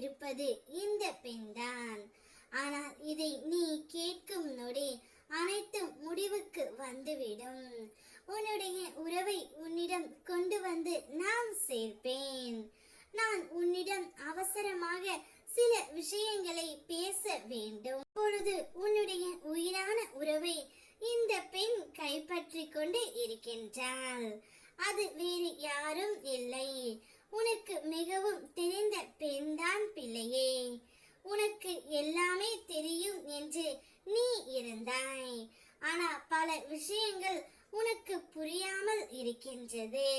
என்பது இந்த பெண்தான். ஆனால் இதை நீ கேட்கும் நொடி அனைத்தும் முடிவுக்கு வந்துவிடும். உன்னுடைய உறவை உன்னிடம் கொண்டு வந்து நான் சேர்ப்பேன். நான் உன்னிடம் அவசரமாக சில விஷயங்களை பேச வேண்டும். இப்பொழுது உன்னுடைய உயிரான உறவை இந்த பெண் கைப்பற்றி கொண்டு இருக்கின்றாள். அது வேறு யாரும் இல்லை. உனக்கு மிகவும் தெரிந்த பெண்தான் பிள்ளையே உனக்கு எல்லாமே தெரியும் என்று நீ இருந்தாய் ஆனால் பல விஷயங்கள் உனக்கு புரியாமல் இருக்கின்றது.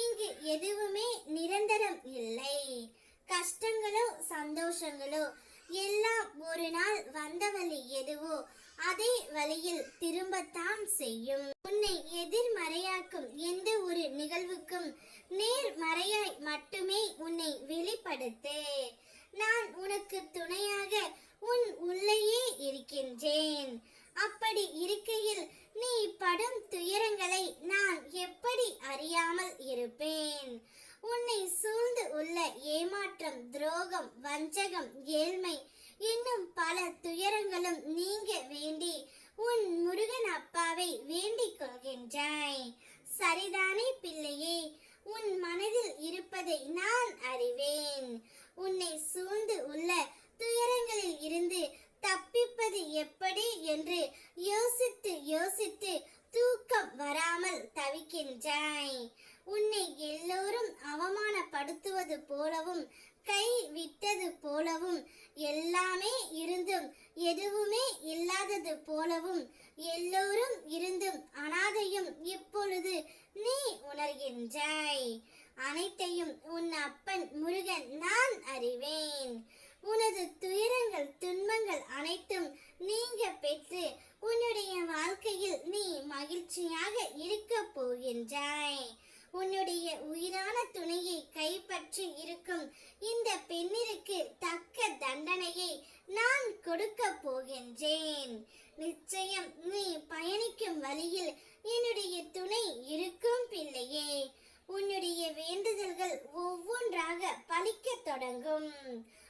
இங்கு எதுவுமே நிரந்தரம் இல்லை. கஷ்டங்களோ சந்தோஷங்களோ எல்லாம் ஒரு நாள் வந்த வழி எதுவோ அதே வழியில் திரும்பத்தான் செய்யும். உன்னை எதிர்மறையாக்கும் எந்த ஒரு நிகழ்வுக்கும் நேர்மறையாய் மட்டுமே உன்னை வெளிப்படுத்து. நான் உனக்கு துணையாக உன் உள்ளேயே இருக்கின்றேன். அப்படி இருக்கையில் நீ படும் துயரங்களை நான் எப்படி அறியாமல் இருப்பேன்? உன்னை சூழ்ந்து உள்ள ஏமாற்றம் துரோகம் வஞ்சகம் ஏழ்மை இன்னும் பல துயரங்களும் நீங்க வேண்டி உன் முருகன் அப்பாவை வேண்டிக் கொள்கின்றாய். சரிதானே பிள்ளையே உன் மனதில் இருப்பதை நான் அறிவேன். உன்னை சூழ்ந்து உள்ள துயரங்களில் இருந்து தப்பிப்பது எப்படி என்று யோசித்து யோசித்து தூக்கம் வராமல் தவிக்கின்றாய். உன்னை எல்லோரும் அவமானப்படுத்துவது போலவும் கை விட்டது போலவும் எல்லாமே இருந்தும் எதுவுமே இல்லாதது போலவும் எல்லோரும் இருந்தும் அனாதையும் இப்பொழுது நீ உணர்கின்றாய். அனைத்தையும் உன் அப்பன் முருகன் நான் அறிவேன். உனது துயரங்கள் துன்பங்கள் அனைத்தும் நீங்க பெற்று உன்னுடைய வாழ்க்கையில் நீ மகிழ்ச்சியாக இருக்க என்றாய். உன்னுடைய உயிரான துணையை கைப்பற்றி இருக்கும் இந்த பெண்ணிற்கு தக்க தண்டனையை நான் கொடுக்க போகின்றேன். நிச்சயம் நீ பயணிக்கும் வழியில் என்னுடைய துணை இருக்கும் பிள்ளையே. உன்னுடைய வேண்டுதல்கள் ஒவ்வொன்றாக பலிக்க தொடங்கும்.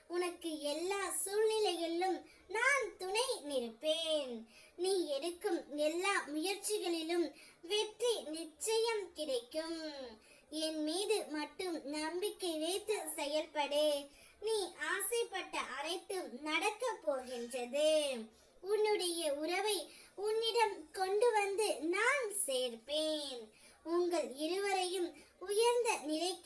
உனக்கு எல்லா சூழ்நிலைகளிலும் நான் துணை நிற்பேன் நீ எடுக்கும் எல்லா முயற்சிகளிலும் வெற்றி நிச்சயம் கிடைக்கும். என் மீது மட்டும் நம்பிக்கை வைத்து செயல்படு. நீ ஆசைப்பட்ட அனைத்தும் நடக்க போகின்றது. உன்னுடைய உறவை உன்னிடம் கொண்டு வந்து நான் சேர்ப்பேன். உங்கள் இருவரையும் உயர்ந்த நிலை